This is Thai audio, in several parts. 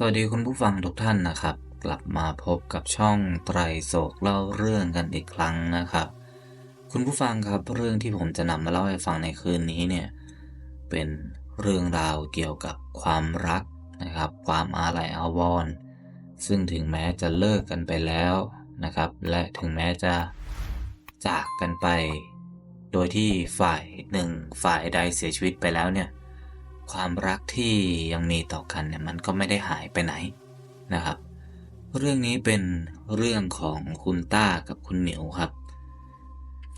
สวัสดีคุณผู้ฟังทุกท่านนะครับ กลับมาพบกับช่องไตรโศกเล่าเรื่องกันอีกครั้งนะครับ คุณผู้ฟังครับเรื่องที่ผมจะนำมาเล่าให้ฟังในคืนนี้เนี่ยเป็นเรื่องราวเกี่ยวกับความรักนะครับ ความอาลัยอาวรณ์ซึ่งถึงแม้จะเลิกกันไปแล้วนะครับ และถึงแม้จะจากกันไป โดยที่ฝ่ายหนึ่งฝ่ายใดเสียชีวิตไปแล้วเนี่ย ความรักที่ยังมีต่อกันเนี่ยมันก็ไม่ได้หายไปไหนนะครับ เรื่องนี้เป็นเรื่องของคุณต้ากับคุณเหนียวครับ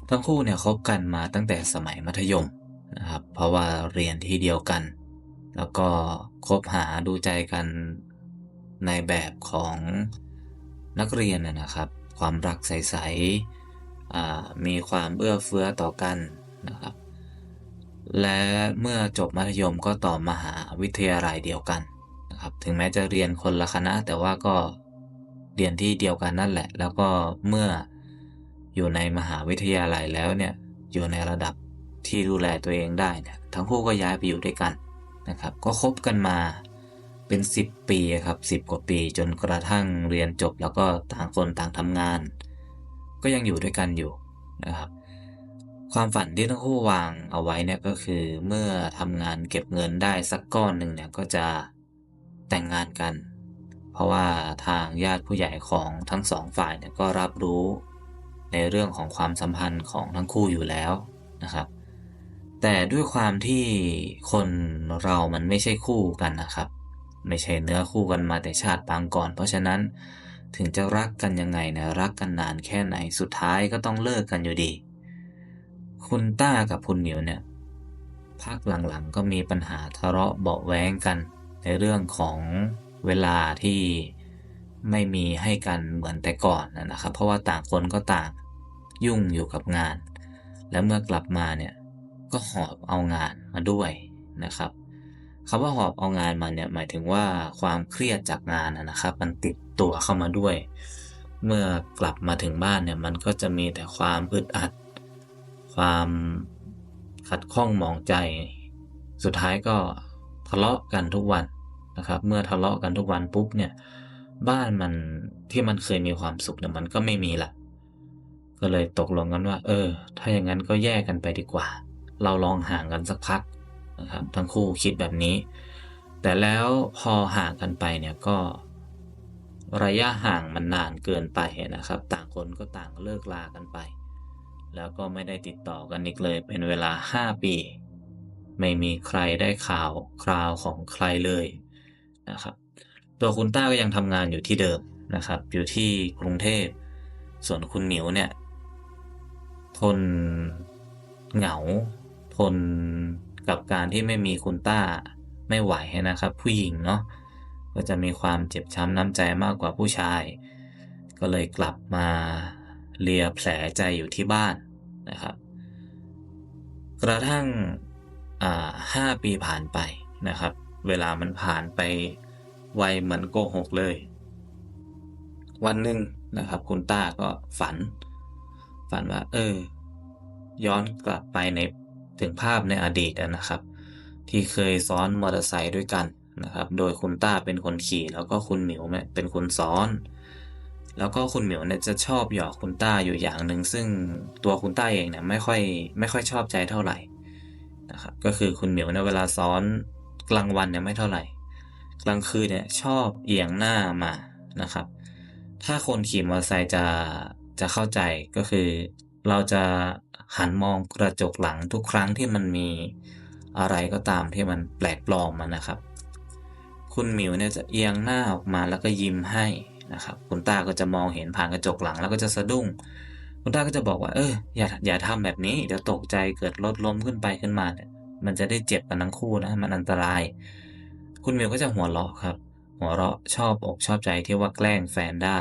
ทั้งคู่เนี่ยคบกันมาตั้งแต่สมัยมัธยมนะครับ เพราะว่าเรียนที่เดียวกัน แล้วก็คบหาดูใจกันในแบบของนักเรียนนะครับ ความรักใสๆมีความเอื้อเฟื้อต่อกันนะครับ และเมื่อจบมัธยมก็ต่อมหาวิทยาลัยเดียวกันนะครับถึงแม้จะเรียนคนละคณะ แต่ว่าก็เรียนที่เดียวกันนั่นแหละ แล้วก็เมื่ออยู่ในมหาวิทยาลัยแล้วเนี่ยอยู่ในระดับที่ดูแลตัวเองได้เนี่ยทั้งคู่ก็ย้ายไปอยู่ด้วยกันนะครับก็คบกันมาเป็น 10 ปีครับ10 กว่าปีจนกระทั่งเรียนจบแล้วก็ต่างคนต่างทำงาน ก็ยังอยู่ด้วยกันอยู่นะครับ ความฝันที่ทั้งคู่วางเอาไว้เนี่ยก็คือเมื่อทำงานเก็บเงินได้สักก้อนหนึ่งเนี่ยก็จะแต่งงานกัน เพราะว่าทางญาติผู้ใหญ่ของทั้งสองฝ่ายเนี่ยก็รับรู้ในเรื่องของความสัมพันธ์ของทั้งคู่อยู่แล้วนะครับ แต่ด้วยความที่คนเรามันไม่ใช่คู่กันนะครับ ไม่ใช่เนื้อคู่กันมาแต่ชาติปางก่อน เพราะฉะนั้นถึงจะรักกันยังไงนี่ยรักกันนานแค่ไหนสุดท้ายก็ต้องเลิกกันอยู่ดี คุณต้ากับคุณเหนียวเนี่ยพักหลังๆก็มีปัญหาทะเลาะเบาแว้งกัน ในเรื่องของเวลาที่ไม่มีให้กันเหมือนแต่ก่อนนะครับ เพราะว่าต่างคนก็ต่างยุ่งอยู่กับงาน และเมื่อกลับมาเนี่ยก็หอบเอางานมาด้วยนะครับคำว่าหอบเอางานมาเนี่ยหมายถึงว่าความเครียดจากงานนะครับ มันติดตัวเข้ามาด้วย เมื่อกลับมาถึงบ้านเนี่ยมันก็จะมีแต่ความอึดอัด ความขัดข้องหมองใจ สุดท้ายก็ทะเลาะกันทุกวันนะครับ เมื่อทะเลาะกันทุกวันปุ๊บเนี่ย บ้านมันที่มันเคยมีความสุขเนี่ยมันก็ไม่มีละก็เลยตกลงกันว่า เออ ถ้าอย่างนั้นก็แยกกันไปดีกว่า เราลองห่างกันสักพักนะครับ ทั้งคู่คิดแบบนี้ แต่แล้วพอห่างกันไปเนี่ยก็ระยะห่างมันนานเกินไปนะครับ ต่างคนก็ต่างเลิกลากันไป แล้วก็ไม่ได้ติดต่อกันอีกเลยเป็นเวลา 5 ปี ไม่มีใครได้ข่าวคราวของใครเลยนะครับ ตัวคุณต้าก็ยังทำงานอยู่ที่เดิมนะครับ อยู่ที่กรุงเทพ ส่วนคุณเหนียวเนี่ย ทนเหงา ทนกับการที่ไม่มีคุณต้าไม่ไหวนะครับ ผู้หญิงเนาะก็จะมีความเจ็บช้ำน้ำใจมากกว่าผู้ชาย ก็เลยกลับมา เลียแผลใจอยู่ที่บ้านนะครับ กระทั่งห้าปีผ่านไปนะครับ เวลามันผ่านไปไวเหมือนโกหกเลย วันหนึ่งนะครับ คุณต้าก็ฝัน ฝันว่า เออ ย้อนกลับไปในถึงภาพในอดีตนะครับ ที่เคยซ้อนมอเตอร์ไซค์ด้วยกันนะครับ โดยคุณต้าเป็นคนขี่แล้วก็คุณเหมียวเนี่ยเป็นคนซ้อน แล้วก็คุณเหมียวเนี่ยจะชอบหยอกคุณต้าอยู่อย่างหนึ่งซึ่งตัวคุณต้าเองเนี่ยไม่ค่อยไม่ค่อยชอบใจเท่าไหร่นะครับก็คือคุณเหมียวเนี่ยเวลาซ้อนกลางวันเนี่ยไม่เท่าไหร่ กลางคืนเนี่ยชอบเอียงหน้ามานะครับ ถ้าคนขี่มอเตอร์ไซค์จะจะเข้าใจก็คือ เราจะหันมองกระจกหลังทุกครั้งที่มันมีอะไรก็ตามที่มันแปลกปลอมมานะครับ คุณหมิวเนี่ยจะเอียงหน้าออกมาแล้วก็ยิ้มให้ นะครับคุณตาก็จะมองเห็นผ่านกระจกหลังแล้วก็จะสะดุ้ง คุณตาก็จะบอกว่าเอออย่าอย่าทำแบบนี้เดี๋ยวตกใจเกิดรถล้มขึ้นไปขึ้นมาเนี่ยมันจะได้เจ็บกันทั้งคู่นะมันอันตราย คุณหมิวก็จะหัวเราะครับ หัวเราะชอบอกชอบใจที่ว่าแกล้งแฟนได้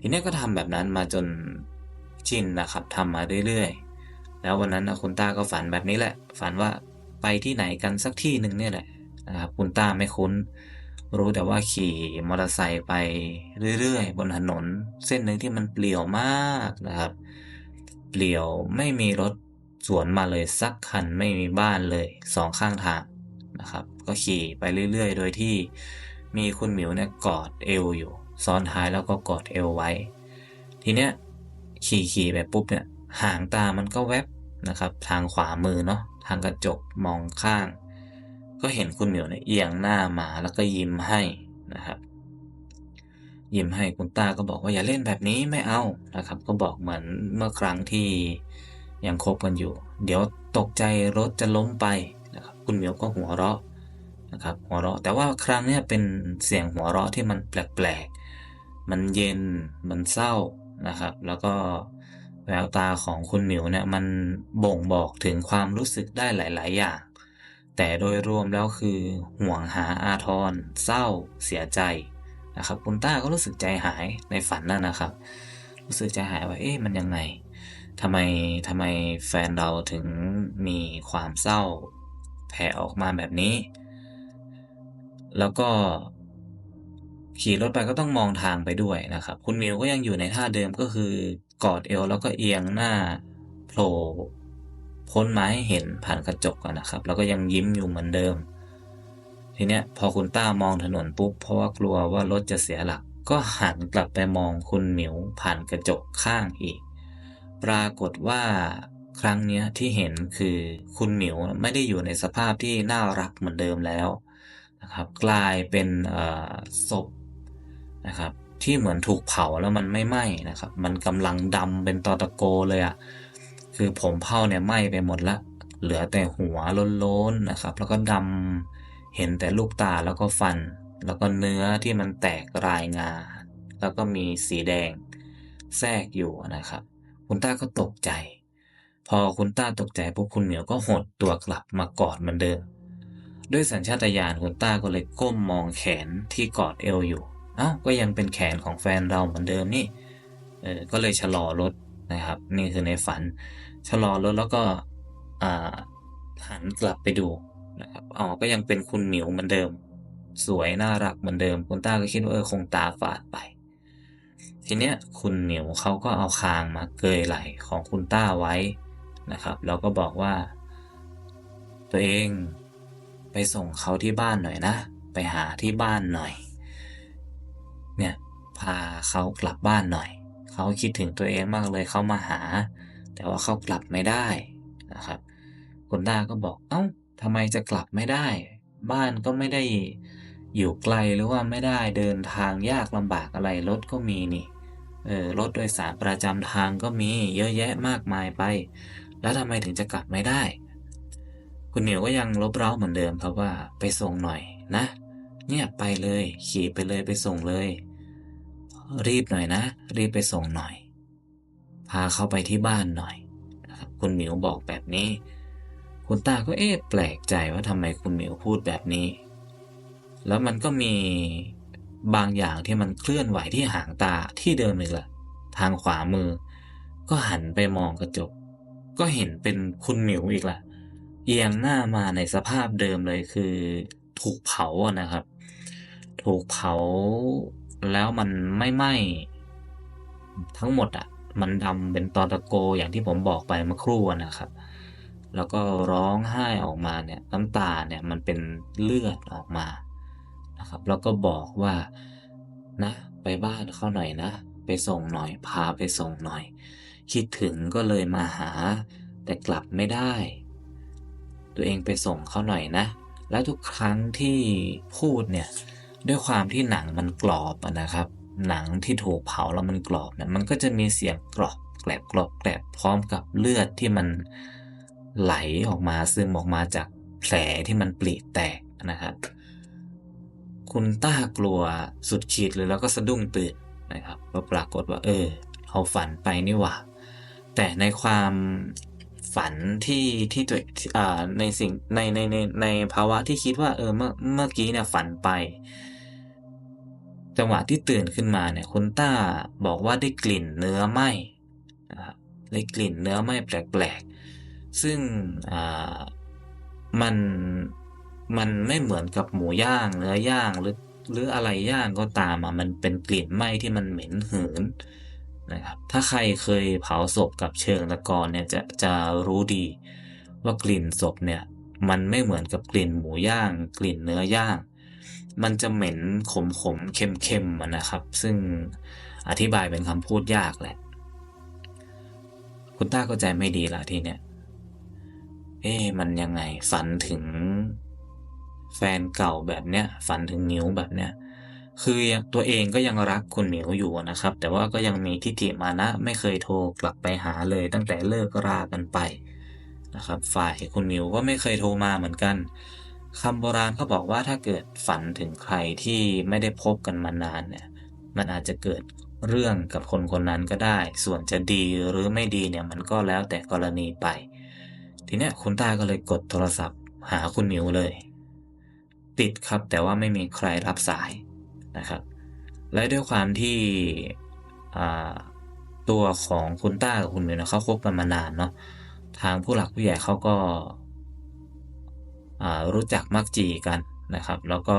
ทีนี้ก็ทำแบบนั้นมาจนชินนะครับทำมาเรื่อยๆ แล้ววันนั้นนะคุณต้าก็ฝันแบบนี้แหละ ฝันว่าไปที่ไหนกันสักที่หนึ่งเนี่ยแหละนะครับคุณต้าไม่คุ้น รู้แต่ว่าขี่มอเตอร์ไซค์ไปเรื่อยๆ บนถนน เส้นหนึ่งที่มันเปลี่ยวมากนะครับ เปลี่ยวไม่มีรถสวนมาเลยสักคันไม่มีบ้านเลยสองข้างทางนะครับ ก็ขี่ไปเรื่อยๆ โดยที่มีคุณหมิวเนี่ยกอดเอวอยู่ ซ้อนท้ายแล้วก็กอดเอวไว้ ทีเนี้ยขี่ขี่ไปปุ๊บเนี่ยหางตามันก็แวบนะครับ ทางขวามือเนาะทางกระจกมองข้าง ก็เห็นคุณเหมิวเนี่ยเอียงหน้ามาแล้วก็ยิ้มให้นะครับ ยิ้มให้คุณต้าก็บอกว่าอย่าเล่นแบบนี้ไม่เอานะครับ ก็บอกเหมือนเมื่อครั้งที่ยังคบกันอยู่ เดี๋ยวตกใจรถจะล้มไปนะครับ คุณเหมียวก็หัวเราะนะครับหัวเราะแต่ว่าครั้งนี้เป็นเสียงหัวเราะที่มันแปลกๆ มันเย็นมันเศร้านะครับ แล้วก็แววตาของคุณหมิวเนี่ยมันบ่งบอกถึงความรู้สึกได้หลาย ๆ อย่าง แต่โดยรวมแล้วคือห่วงหาอาทร เศร้า เสียใจนะครับ คุณต้าก็รู้สึกใจหายในฝันนั่นนะครับ รู้สึกใจหายว่าเอ๊ะมันยังไงทำไมทำไมแฟนเราถึงมีความเศร้าแผ่ออกมาแบบนี้ แล้วก็ขี่รถไปก็ต้องมองทางไปด้วยนะครับ คุณมิวก็ยังอยู่ในท่าเดิมก็คือกอดเอวแล้วก็เอียงหน้าโผล่ พ้นมาให้เห็นผ่านกระจกอะนะครับ แล้วก็ยังยิ้มอยู่เหมือนเดิม ทีเนี้ยพอคุณต้ามองถนนปุ๊บเพราะว่ากลัวว่ารถจะเสียหลัก ก็หันกลับไปมองคุณหมิวผ่านกระจกข้างอีก ปรากฏว่าครั้งเนี้ยที่เห็นคือคุณหมิวไม่ได้อยู่ในสภาพที่น่ารักเหมือนเดิมแล้วนะครับกลายเป็นศพนะครับที่เหมือนถูกเผาแล้วมันไม่ไหม้นะครับ มันกำลังดำเป็นตอตะโกเลยอะ คือผมเผาเนี่ยไหม้ไปหมดละ เหลือแต่หัวล้นๆนะครับ แล้วก็ดำเห็นแต่ลูกตาแล้วก็ฟัน แล้วก็เนื้อที่มันแตกรายงา แล้วก็มีสีแดงแทรกอยู่นะครับ คุณต้าก็ตกใจ พอคุณต้าตกใจปุ๊บคุณเหมียวก็หดตัวกลับมากอดเหมือนเดิมด้วยสัญชาตญาณคุณต้าก็เลยก้มมองแขนที่กอดเอวอยู่ เอ้า ก็ยังเป็นแขนของแฟนเราเหมือนเดิมนี่ เออ ก็เลยชะลอรถนะครับ นี่คือในฝัน ชะลอรถแล้วก็หันกลับไปดูนะครับอ๋อก็ยังเป็นคุณหมิวเหมือนเดิม สวยน่ารักเหมือนเดิม คุณต้าก็คิดว่าเออคงตาฝาดไป ทีเนี้ยคุณเหมียวเขาก็เอาคางมาเกยไหล่ของคุณต้าไว้นะครับแล้วก็บอกว่า ตัวเองไปส่งเขาที่บ้านหน่อยนะ ไปหาที่บ้านหน่อย เนี่ยพาเขากลับบ้านหน่อย เขาคิดถึงตัวเองมากเลยเขามาหา แต่ว่าเขากลับไม่ได้นะครับ คุณตาก็บอก เอ้าทำไมจะกลับไม่ได้ บ้านก็ไม่ได้อยู่ไกลหรือว่าไม่ได้เดินทางยากลำบากอะไรรถก็มีนี่เออรถโดยสารประจำทางก็มีเยอะแยะมากมายไป แล้วทำไมถึงจะกลับไม่ได้ คุณเหมียวก็ยังลบเร้าเหมือนเดิมครับว่าไปส่งหน่อยนะ เนี่ยไปเลยขี่ไปเลยไปส่งเลย รีบหน่อยนะ รีบไปส่งหน่อย พาเขาไปที่บ้านหน่อยนะครับคุณหมิวบอกแบบนี้ คุณตาก็เอ๊ะแปลกใจว่าทำไมคุณหมิวพูดแบบนี้ แล้วมันก็มีบางอย่างที่มันเคลื่อนไหวที่หางตาที่เดิมอีกละทางขวามือ ก็หันไปมองกระจก ก็เห็นเป็นคุณหมิวอีกละเอียงหน้ามาในสภาพเดิมเลยคือ ถูกเผาอะนะครับ ถูกเผาแล้วมันไม่ไหม้ทั้งหมดอะ มันดำเป็นตอตะโกอย่างที่ผมบอกไปเมื่อครู่นะครับ แล้วก็ร้องไห้ออกมาเนี่ยน้ำตาเนี่ยมันเป็นเลือดออกมานะครับ แล้วก็บอกว่านะ ไปบ้านเขาหน่อยนะ ไปส่งหน่อยพาไปส่งหน่อย คิดถึงก็เลยมาหา แต่กลับไม่ได้ ตัวเองไปส่งเขาหน่อยนะ แล้วทุกครั้งที่พูดเนี่ยด้วยความที่หนังมันกรอบนะครับ หนังที่ถูกเผาแล้วมันกรอบเนี่ยมันก็จะมีเสียงกรอบแกลบกรอบแกลบพร้อมกับเลือดที่มันไหลออกมาซึมออกมาจากแผลที่มันปลีแตกนะครับคุณต้ากลัวสุดขีดเลยแล้วก็สะดุ้งตื่นนะครับก็ปรากฏว่า เออเขาฝันไปนี่หว่า แต่ในความฝันที่ที่ตัวอ่าในสิ่งในในในในภาวะที่คิดว่าเออเมื่อเมื่อกี้เนี่ยฝันไป จังหวะที่ตื่นขึ้นมาเนี่ยคุณต้าบอกว่าได้กลิ่นเนื้อไหมนะครับได้กลิ่นเนื้อไหมแปลกๆ ซึ่งมันมันไม่เหมือนกับหมูย่างเนื้อย่างหรือหรืออะไรย่างก็ตามอะมันเป็นกลิ่นไหม้ที่มันเหม็นหืนนะครับถ้าใครเคยเผาศพกับเชิงตะกอนเนี่ยจะจะรู้ดีว่ากลิ่นศพเนี่ยมันไม่เหมือนกับกลิ่นหมูย่าง กลิ่นเนื้อย่าง มันจะเหม็นขมขมเค็มเค็มๆนะครับ ซึ่งอธิบายเป็นคำพูดยากแหละ คุณต้าก็ใจไม่ดีละทีเนี้ยเอ๊มันยังไงฝันถึงแฟนเก่าแบบเนี้ยฝันถึงมิวแบบเนี้ยคือตัวเองก็ยังรักคุณหมิวอยู่นะครับ แต่ว่าก็ยังมีทิฏฐิมานะ ไม่เคยโทรกลับไปหาเลยตั้งแต่เลิกรากันไปนะครับ ฝ่ายคุณหมิวก็ไม่เคยโทรมาเหมือนกัน คำโบราณเขาบอกว่าถ้าเกิดฝันถึงใครที่ไม่ได้พบกันมานานเนี่ย มันอาจจะเกิดเรื่องกับคนคนนั้นก็ได้ ส่วนจะดีหรือไม่ดีเนี่ยมันก็แล้วแต่กรณีไป ทีเนี้ยคุณต้าก็เลยกดโทรศัพท์ หาคุณหมิวเลย ติดครับแต่ว่าไม่มีใครรับสายนะครับ และด้วยความที่ตัวของคุณต้ากับคุณหมิวเนี่ยเขาคบกันมานานเนาะทางผู้หลักผู้ใหญ่เขาก็ รู้จักมักจีกันนะครับ แล้วก็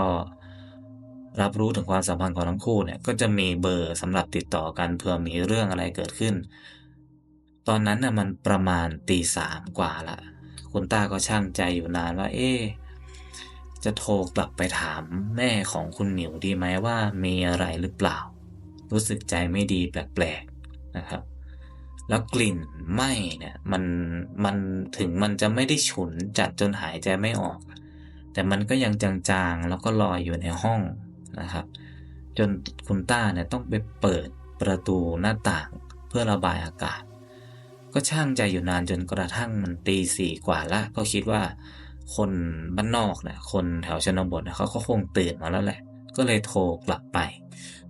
รับรู้ถึงความสัมพันธ์ของทั้งคู่เนี่ยก็จะมีเบอร์สำหรับติดต่อกันเผื่อมีเรื่องอะไรเกิดขึ้น ตอนนั้นน่ะมันประมาณตีสามกว่าละคุณต้าก็ช่างใจอยู่นานว่า เอ๊จะโทรกลับไปถามแม่ของคุณหมิวดีไหมว่ามีอะไรหรือเปล่า รู้สึกใจไม่ดีแปลกๆนะครับ แล้วกลิ่นไหม้เนี่ยมันมันถึงมันจะไม่ได้ฉุนจัดจนหายใจไม่ออก แต่มันก็ยังจางๆ แล้วก็ลอยอยู่ในห้องนะครับ จนคุณต้าเนี่ยต้องไปเปิดประตูหน้าต่างเพื่อระบายอากาศ ก็ช่างใจอยู่นานจนกระทั่งมันตีสี่กว่าละ ก็คิดว่าคนบ้านนอกเนี่ยคนแถวชนบทเขาก็คงตื่นมาแล้วแหละ ก็เลยโทรกลับไป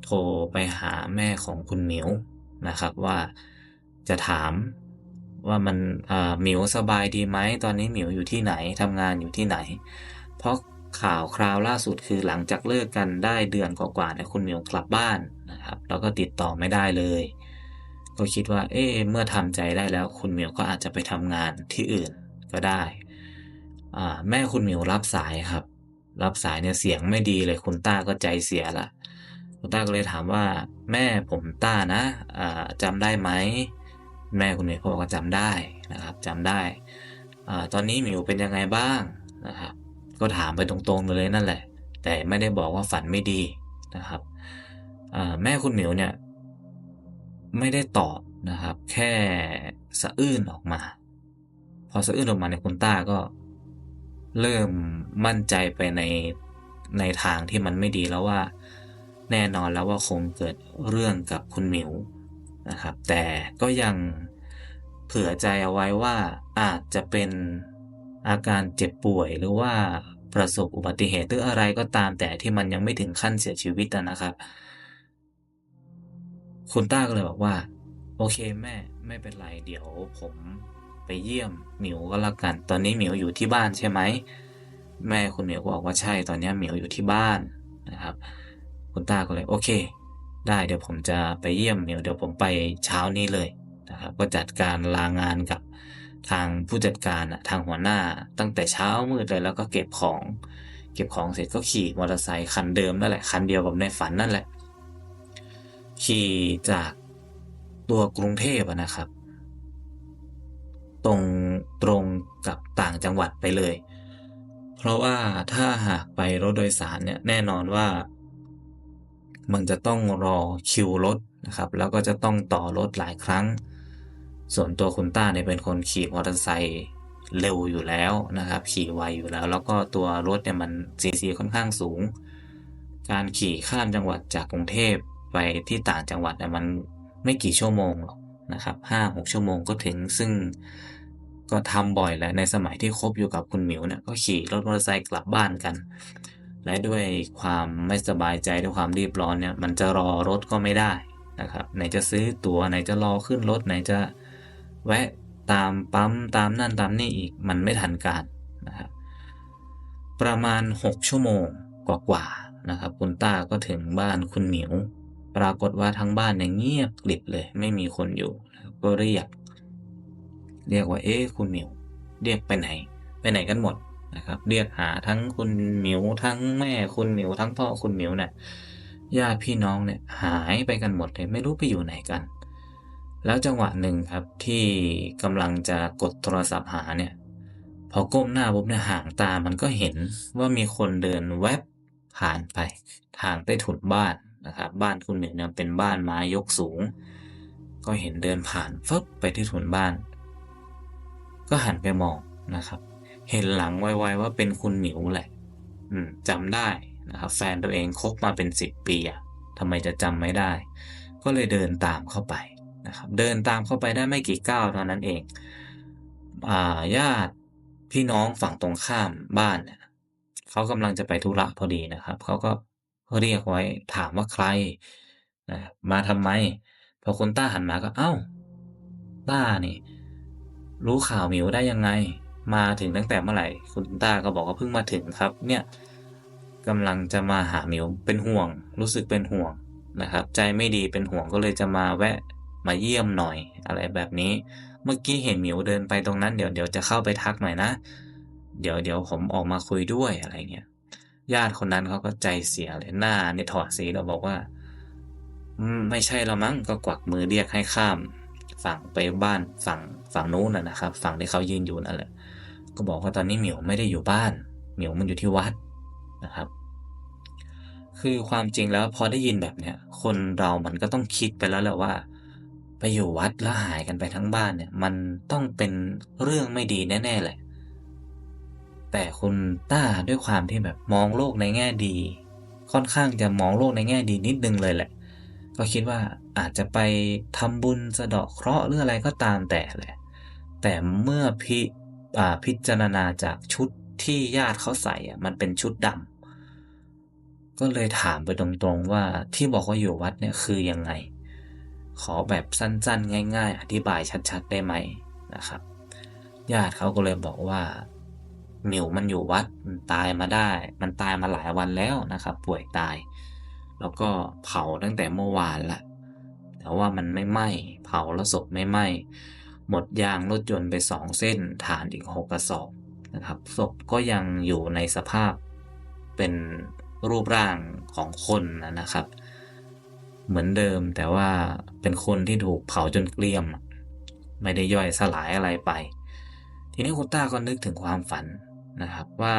โทรไปหาแม่ของคุณหมิวนะครับว่า จะถามว่ามันหมิวสบายดีไหมตอนนี้หมิวอยู่ที่ไหนทำงานอยู่ที่ไหน เพราะข่าวคราวล่าสุดคือหลังจากเลิกกันได้เดือนกว่าๆเนี่ยคุณหมิวกลับบ้านนะครับแล้วก็ติดต่อไม่ได้เลย ก็คิดว่า เอ๊เมื่อทำใจได้แล้ว คุณหมิวก็อาจจะไปทำงานที่อื่นก็ได้แม่คุณหมิวรับสายครับ รับสายเนี่ยเสียงไม่ดีเลยคุณต้าก็ใจเสียละคุณต้าก็เลยถามว่า แม่ผมต้านะจำได้ไหม แม่คุณหมิวก็บอกว่าจำได้นะครับจำได้ตอนนี้หมิวเป็นยังไงบ้างนะครับ ก็ถามไปตรงๆเลยนั่นแหละ แต่ไม่ได้บอกว่าฝันไม่ดีนะครับแม่คุณหมิวเนี่ยไม่ได้ตอบนะครับ แค่สะอื้นออกมา พอสะอื้นออกมาในคุณต้าก็เริ่มมั่นใจไปในในทางที่มันไม่ดีแล้วว่า แน่นอนแล้วว่าคงเกิดเรื่องกับคุณหมิว นะครับ แต่ก็ยังเผื่อใจเอาไว้ว่าอาจจะเป็นอาการเจ็บป่วยหรือว่าประสบอุบัติเหตุหรืออะไรก็ตามแต่ที่มันยังไม่ถึงขั้นเสียชีวิตนะครับ คุณต้าก็เลยบอกว่า โอเคแม่ไม่เป็นไรเดี๋ยวผมไปเยี่ยมหมิวก็แล้วกัน ตอนนี้หมิวอยู่ที่บ้านใช่ไหมแม่คุณหมิวบอกว่าใช่ตอนนี้หมิวอยู่ที่บ้านนะครับ คุณตาก็เลยโอเค ได้เดี๋ยวผมจะไปเยี่ยมหมิวเดี๋ยวผมไปเช้านี้เลยนะครับก็จัดการลางานกับทางผู้จัดการทางหัวหน้าตั้งแต่เช้ามืดเลยแล้วก็เก็บของ เก็บของเสร็จก็ขี่มอเตอร์ไซค์คันเดิมนั่นแหละคันเดียวกับในฝันนั่นแหละ ขี่จากตัวกรุงเทพนะครับ ตรงตรงกับต่างจังหวัดไปเลย เพราะว่าถ้าหากไปรถโดยสารเนี่ยแน่นอนว่า มันจะต้องรอคิวรถนะครับ แล้วก็จะต้องต่อรถหลายครั้ง ส่วนตัวคุณต้าเนี่ยเป็นคนขี่มอเตอร์ไซค์เร็วอยู่แล้วนะครับ ขี่ไวอยู่แล้ว แล้วก็ตัวรถเนี่ยมันซีซีค่อนข้างสูง การขี่ข้ามจังหวัดจากกรุงเทพไปที่ต่างจังหวัดเนี่ยมันไม่กี่ชั่วโมงหรอกนะครับห้าหกชั่วโมงก็ถึงซึ่งก็ทำบ่อยแหละในสมัยที่คบอยู่กับคุณหมิวเนี่ยก็ขี่รถมอเตอร์ไซค์กลับบ้านกัน และด้วยความไม่สบายใจด้วยความรีบร้อนเนี่ยมันจะรอรถก็ไม่ได้นะครับไหนจะซื้อตัว๋วไหนจะรอขึ้นรถไหนจะแวะตามปั๊มตามนั่นตามนี่อีกมันไม่ทันการนะครับประมาณ 6 ชั่วโมงกว่าๆนะครับ คุณต้าก็ถึงบ้านคุณหมิว ปรากฏว่าทั้งบ้านเนี่ยเงียบกลิบเลย ไม่มีคนอยู่ ก็เรียก เรียกว่าเอ๊ะคุณหมิว เรียกไปไหน ไปไหนกันหมด นะครับ เรียกหาทั้งคุณหมิวทั้งแม่คุณหมิวทั้งพ่อคุณหมิวเนี่ยญาติพี่น้องเนี่ยหายไปกันหมดเลยไม่รู้ไปอยู่ไหนกัน แล้วจังหวะหนึ่งครับที่กำลังจะกดโทรศัพท์หาเนี่ย พอก้มหน้าปุ๊บเนี่ยห่างตามันก็เห็นว่ามีคนเดินแวบผ่านไป ทางใต้ถุนบ้านนะครับ บ้านคุณเหมียวเนี่ยเป็นบ้านไม้ยกสูง ก็เห็นเดินผ่านฟึบไปที่ถุนบ้าน ก็หันไปมองนะครับ เห็นหลังไวๆว่าเป็นคุณหมิวแหละ อืมจำได้นะครับแฟนตัวเองคบมาเป็นสิบปีอะทำไมจะจำไม่ได้ ก็เลยเดินตามเข้าไปนะครับ เดินตามเข้าไปได้ไม่กี่ก้าวเท่านั้นเองอ่าญาติพี่น้องฝั่งตรงข้ามบ้านเนี่ยเขากำลังจะไปธุระพอดีนะครับเขาก็เรียกไว้ถามว่าใครนะมาทำไม พอคุณต้าหันมาก็เอ้าต้านี่ รู้ข่าวหมิวได้ยังไง มาถึงตั้งแต่เมื่อไหร่ คุณต้าก็บอกว่าเพิ่งมาถึงครับ เนี่ยกำลังจะมาหาหมิวเป็นห่วง รู้สึกเป็นห่วงนะครับ ใจไม่ดีเป็นห่วงก็เลยจะมาแวะมาเยี่ยมหน่อยอะไรแบบนี้ เมื่อกี้เห็นหมิวเดินไปตรงนั้นเดี๋ยวเดี๋ยวจะเข้าไปทักหน่อยนะ เดี๋ยวเดี๋ยวผมออกมาคุยด้วยอะไรเงี้ยญาติคนนั้นเขาก็ใจเสียเลยหน้าเนี่ยถอดสีเราบอกว่าไม่ใช่ละมั้งก็กวักมือเรียกให้ข้าม ฝั่งไปบ้านฝั่งฝั่งนู้นนะนะครับ ฝั่งที่เขายืนอยู่นั่นแหละ ก็บอกว่าตอนนี้เหมิวไม่ได้อยู่บ้าน เหมิวมันอยู่ที่วัดนะครับ คือความจริงแล้วพอได้ยินแบบเนี้ยคนเรามันก็ต้องคิดไปแล้วแหละว่า ไปอยู่วัดแล้วหายกันไปทั้งบ้านเนี่ย มันต้องเป็นเรื่องไม่ดีแน่ๆแหละ แต่คุณต้าด้วยความที่แบบมองโลกในแง่ดี ค่อนข้างจะมองโลกในแง่ดีนิดนึงเลยแหละ ก็คิดว่าอาจจะไปทำบุญสะเดาะเคราะห์หรืออะไรก็ตามแต่แหละ แต่เมื่อพิอพิจารณาจากชุดที่ญาติเขาใส่อะมันเป็นชุดดำก็เลยถามไปตรงๆว่าที่บอกว่าอยู่วัดเนี่ยคือยังไง ขอแบบสั้นๆ ง่าย ๆ อธิบายชัดๆได้ไหมนะครับ ญาติเขาก็เลยบอกว่าหมิวมันอยู่วัดมันตายมาได้ มันตายมาหลายวันแล้วนะครับ ป่วยตาย แล้วก็เผาตั้งแต่เมื่อวานละแต่ว่ามันไม่ไหม้เผาแล้วศพไม่ไหม้หมดยางรถยนต์ไปสองเส้นฐานอีกหกกระสอบนะครับศพก็ยังอยู่ในสภาพเป็นรูปร่างของคนนะครับ เหมือนเดิมแต่ว่าเป็นคนที่ถูกเผาจนเกลี้ยม ไม่ได้ย่อยสลายอะไรไป ทีนี้คุณต้าก็นึกถึงความฝันนะครับว่า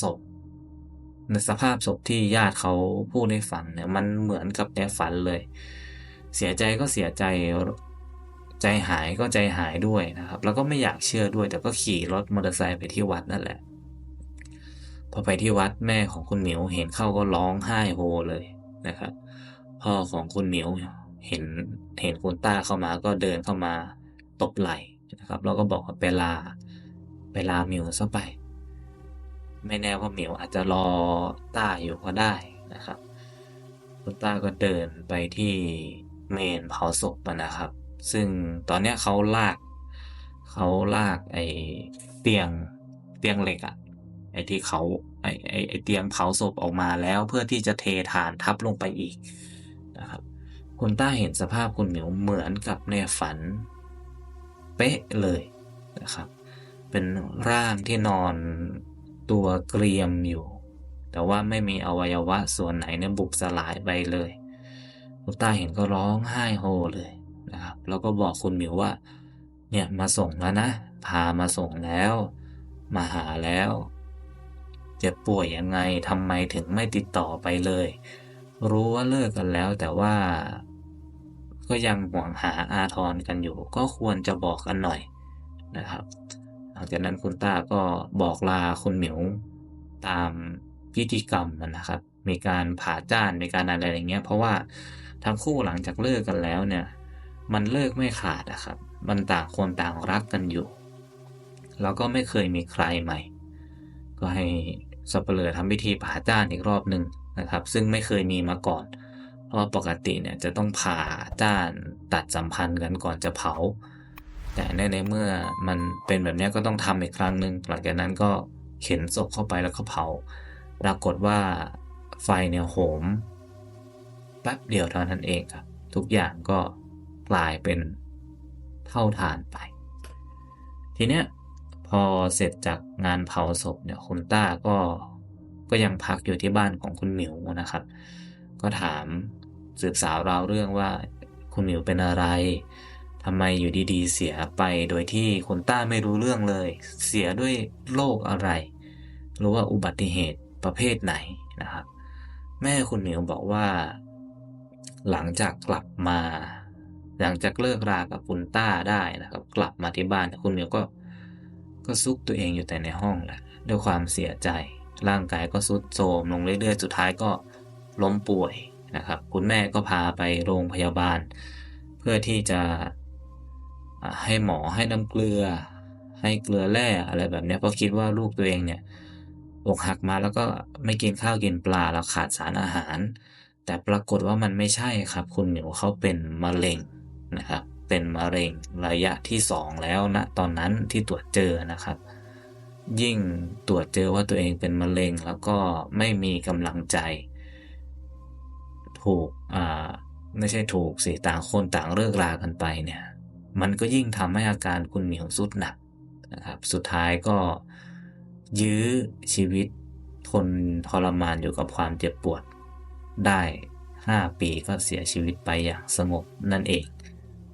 ศพ ในสภาพศพที่ญาติเขาพูดให้ฟังเนี่ยมันเหมือนกับในฝันเลย เสียใจก็เสียใจใจหายก็ใจหายด้วยนะครับ แล้วก็ไม่อยากเชื่อด้วยแต่ก็ขี่รถมอเตอร์ไซค์ไปที่วัดนั่นแหละ พอไปที่วัดแม่ของคุณเหมิวเห็นเข้าก็ร้องไห้โฮเลยนะครับพ่อของคุณเหมิวเห็นเห็นคุณต้าเข้ามาก็เดินเข้ามาตบไหล่นะครับ แล้วก็บอกว่าไปลาไปลาหมิวซะไป ไม่แน่ว่าเหมิวอาจจะรอต้าอยู่ก็ได้นะครับคุณต้าก็เดินไปที่เมนเผาศพนะครับ ซึ่งตอนเนี้ยเขาลากเขาลากไอ้เตียงเตียงเหล็กอะไอ้ที่เขาไอ้ไอ้ไอเตียงเผาศพออกมาแล้วเพื่อที่จะเทฐานทับลงไปอีกนะครับคุณต้าเห็นสภาพคุณเหมิวเหมือนกับในฝัน เป๊ะเลยนะครับ เป็นร่างที่นอน ตัวเกรียมอยู่ แต่ว่าไม่มีอวัยวะส่วนไหนเนี่ยบุบสลายไปเลยคุณต้าเห็นก็ร้องไห้โฮเลยนะครับ แล้วก็บอกคุณหมิวว่า เนี่ยมาส่งแล้วนะ พามาส่งแล้ว มาหาแล้ว เจ็บป่วยยังไงทำไมถึงไม่ติดต่อไปเลย รู้ว่าเลิกกันแล้วแต่ว่า ก็ยังห่วงหาอาทรกันอยู่ ก็ควรจะบอกกันหน่อยนะครับ หลังจากนั้นคุณต้าก็บอกลาคุณเหมิวตามพิธีกรรมนะครับ มีการผ่าจ้านมีการอะไรอย่างเงี้ย เพราะว่าทั้งคู่หลังจากเลิกกันแล้วเนี่ย มันเลิกไม่ขาดนะครับ มันต่างคนต่างรักกันอยู่ แล้วก็ไม่เคยมีใครใหม่ ก็ให้สับเปลือทำพิธีผ่าจ้านอีกรอบหนึ่งนะครับ ซึ่งไม่เคยมีมาก่อน เพราะปกติเนี่ยจะต้องผ่าจ้านตัดสัมพันธ์กันก่อนจะเผา แต่ในในเมื่อมันเป็นแบบนี้ก็ต้องทำอีกครั้งหนึ่งหลังจากนั้นก็เข็นศพเข้าไปแล้วก็เผา ปรากฏว่าไฟเนี่ยโหมแป๊บเดียวเท่านั้นเองครับ ทุกอย่างก็กลายเป็นเท่าฐานไป ทีเนี้ยพอเสร็จจากงานเผาศพเนี่ยคุณต้าก็ก็ยังพักอยู่ที่บ้านของคุณหมิวนะครับ ก็ถามสืบสาวราวเรื่องว่าคุณหมิวเป็นอะไร ทำไมอยู่ดีๆ เสียไปโดยที่คุณต้าไม่รู้เรื่องเลย เสียด้วยโรคอะไร หรือว่าอุบัติเหตุประเภทไหนนะครับ แม่คุณเหมิวบอกว่า หลังจากกลับมา หลังจากเลิกรากับคุณต้าได้นะครับ กลับมาที่บ้านคุณเหมิวก็ ก็ซุกตัวเองอยู่แต่ในห้องแหละด้วยความเสียใจ ร่างกายก็ทรุดโทรมลงเรื่อยๆ สุดท้ายก็ล้มป่วยนะครับ คุณแม่ก็พาไปโรงพยาบาล เพื่อที่จะ ให้หมอให้น้ำเกลือ ให้เกลือแร่อะไรแบบเนี้ยเพราะคิดว่าลูกตัวเองเนี่ยอกหักมาแล้วก็ไม่กินข้าวกินปลาแล้วขาดสารอาหาร แต่ปรากฏว่ามันไม่ใช่ครับ คุณหมิวเขาเป็นมะเร็งนะครับ เป็นมะเร็งระยะที่สองแล้วนะตอนนั้นที่ตรวจเจอนะครับ ยิ่งตรวจเจอว่าตัวเองเป็นมะเร็งแล้วก็ไม่มีกำลังใจ ถูกอ่าไม่ใช่ถูกสิต่างคนต่างเลิกรากันไปเนี่ย มันก็ยิ่งทำให้อาการคุณเหมียวสุดหนักนะครับสุดท้ายก็ยื้อชีวิตทนทรมานอยู่กับความเจ็บปวดได้ 5 ปีก็เสียชีวิตไปอย่างสงบนั่นเอง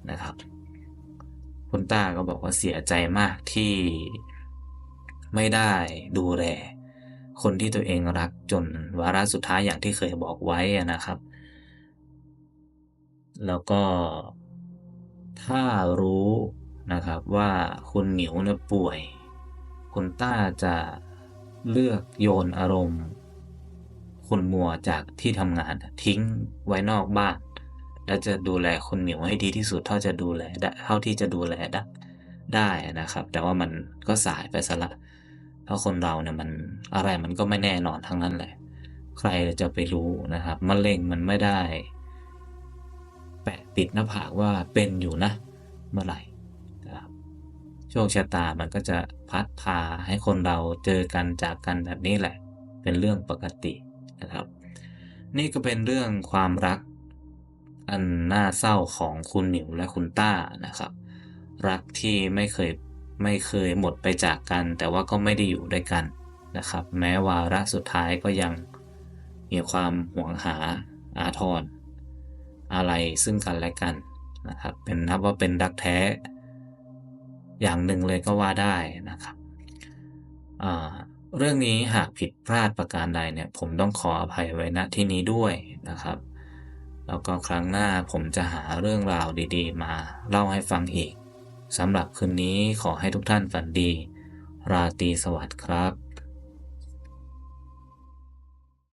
นะครับ คุณต้าก็บอกว่าเสียใจมากที่ไม่ได้ดูแลคนที่ตัวเองรักจนวาระสุดท้ายอย่างที่เคยบอกไว้นะครับ แล้วก็ ถ้ารู้นะครับว่าคุณหมิวเนี่ยป่วย คุณต้าจะเลือกโยนอารมณ์ คุณมัวจากที่ทำงานทิ้งไว้นอกบ้าน และจะดูแลคุณหมิวให้ดีที่สุดเท่าจะดูแลได้เท่าที่จะดูแลได้ได้นะครับ แต่ว่ามันก็สายไปซะละเพราะคนเราเนี่ยมันอะไรมันก็ไม่แน่นอนทั้งนั้นแหละ ใครจะไปรู้นะครับมะเร็งมันไม่ได้ แปะติดหน้าผากว่าเป็นอยู่นะ เมื่อไหร่นะครับโชคชะตามันก็จะพัดพาให้คนเราเจอกันจากกันแบบนี้แหละ เป็นเรื่องปกตินะครับ นี่ก็เป็นเรื่องความรักอันน่าเศร้าของคุณหมิวและคุณต้านะครับ รักที่ไม่เคยไม่เคยหมดไปจากกัน แต่ว่าก็ไม่ได้อยู่ด้วยกันนะครับ แม้วาระสุดท้ายก็ยังมีความหวงหาอาทร อะไรซึ่งกันและกันนะครับ เป็นนับว่าเป็นรักแท้ อย่างหนึ่งเลยก็ว่าได้นะครับเรื่องนี้หากผิดพลาดประการใดเนี่ย ผมต้องขออภัยไว้ณที่นี้ด้วยนะครับ แล้วก็ครั้งหน้าผมจะหาเรื่องราวดีๆ มาเล่าให้ฟังอีกสำหรับคืนนี้ขอให้ทุกท่านฝันดี ราตรีสวัสดิ์ครับ